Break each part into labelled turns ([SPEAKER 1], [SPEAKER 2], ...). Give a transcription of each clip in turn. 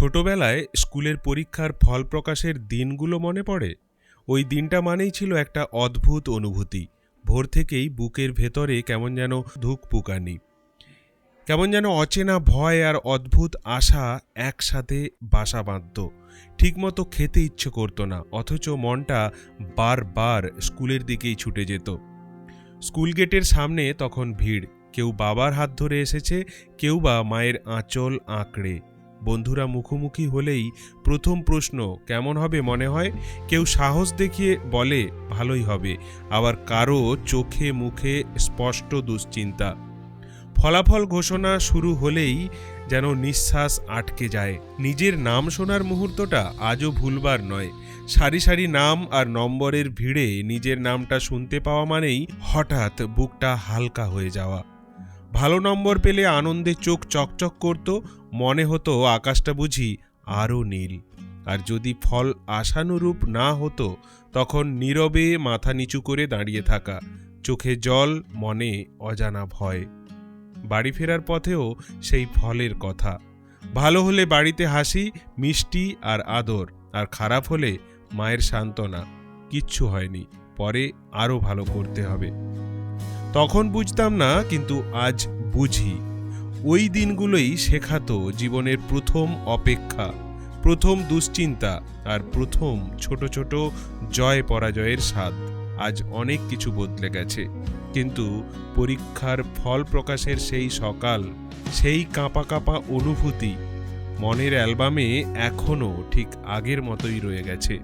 [SPEAKER 1] ছোটবেলায় স্কুলের পরীক্ষার ফল প্রকাশের দিনগুলো মনে পড়ে? ওই দিনটা মানেই ছিল একটা অদ্ভুত অনুভূতি। ভোর থেকেই বুকের ভেতরে কেমন যেন ধুকপুকানি কেমন যেন অচেনা ভয় আর অদ্ভুত আশা একসাথে বাসা বাঁধত। ঠিকমতো খেতে ইচ্ছে করতো না, অথচ মনটা বারবার স্কুলের দিকেই ছুটে যেত। স্কুল গেটের সামনে তখন ভিড়। কেউ বাবার হাত ধরে এসেছে, কেউ বা মায়ের আঁচল আঁকড়ে। বন্ধুরা মুখোমুখি হলেই প্রথম প্রশ্ন, কেমন হবে? মনে হয়। কেউ সাহস দেখিয়ে বলে, ভালোই হবে। আবার কারও চোখে মুখে স্পষ্ট দুশ্চিন্তা। ফলাফল ঘোষণা শুরু হলেই যেন নিঃশ্বাস আটকে যায়। নিজের নাম শোনার মুহূর্তটা আজও ভুলবার নয়। সারি সারি নাম আর নম্বরের ভিড়ে নিজের নামটা শুনতে পাওয়া মানেই হঠাৎ বুকটা হালকা হয়ে যাওয়া। ভালো নম্বর পেলে আনন্দে চোখ চকচক করত মনে হতো আকাশটা বুঝি আরও নীল। আর যদি ফল আশানুরূপ না হতো, তখন নীরবে মাথা নিচু করে দাঁড়িয়ে থাকা, চোখে জল, মনে অজানা ভয়। বাড়ি ফেরার পথেও সেই ফলের কথা। ভালো হলে বাড়িতে হাসি, মিষ্টি আর আদর, আর খারাপ হলে মায়ের সান্ত্বনা। কিচ্ছু হয়নি, পরে আরও ভালো করতে হবে। তখন বুঝতাম না, কিন্তু আজ বুঝি। ওই দিনগুলোই শেখাতো জীবনের প্রথম অপেক্ষা, প্রথম দুশ্চিন্তা আর প্রথম ছোট ছোট জয় পরাজয়ের স্বাদ। আজ অনেক কিছু বদলে গেছে, কিন্তু পরীক্ষার ফল প্রকাশের সেই সকাল, সেই কাঁপা কাঁপা অনুভূতি মনের অ্যালবামে এখনও ঠিক আগের মতোই রয়ে গেছে।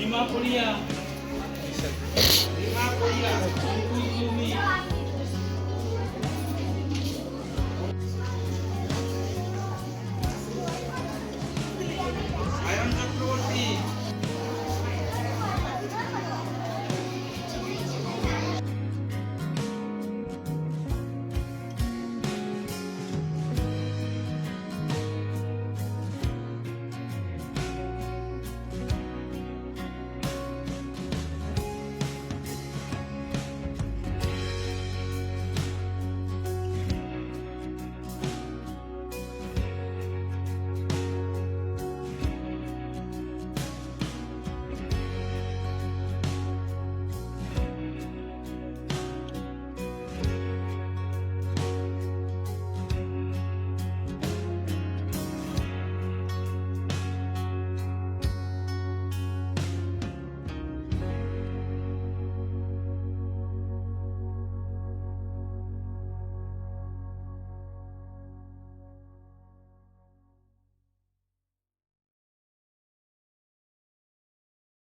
[SPEAKER 2] Lima kuliah. Lima kuliah.